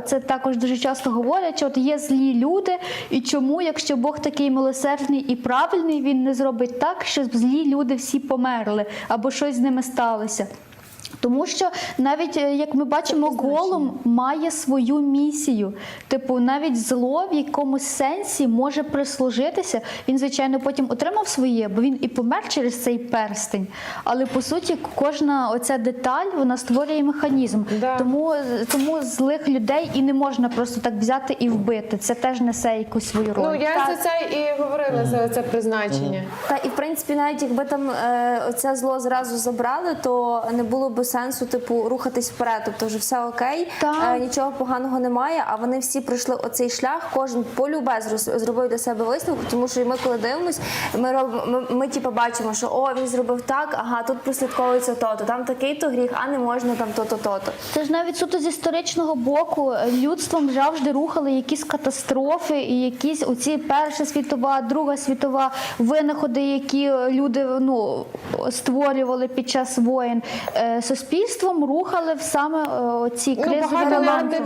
Це також дуже часто говорять, що от є злі люди, і чому, якщо Бог такий милосердний і правильний, він не зробить так, щоб злі люди всі померли або щось з ними сталося. Тому що навіть е, як ми бачимо, голум має свою місію. Типу, навіть зло в якомусь сенсі може прислужитися. Він, звичайно, потім отримав своє, бо він і помер через цей перстень. Але по суті, кожна оця деталь вона створює механізм. Да. Тому, тому злих людей і не можна просто так взяти і вбити. Це теж несе якусь свою роль. Ну я Так. за це і говорила за це призначення. Та і в принципі, навіть якби там е, оце зло зразу забрали, то не було б сенсу типу рухатись вперед. Тобто вже все окей, Так. е, нічого поганого немає. А вони всі пройшли оцей шлях. Кожен полюбе зробив для себе висновок, тому що ми, коли дивимось, ми робимо, ми, ми типу, бачимо, що о, він зробив так, ага, тут прослідковується то-то, там такий то гріх, а не можна там то-то, то-то. Це ж навіть суто з історичного боку е, людством завжди рухали якісь катастрофи і якісь оці Перша світова, Друга світова винаходи, які е, люди ну, створювали під час воєн. Суспільством рухали в саме ці Ну, кризові моменти. легенди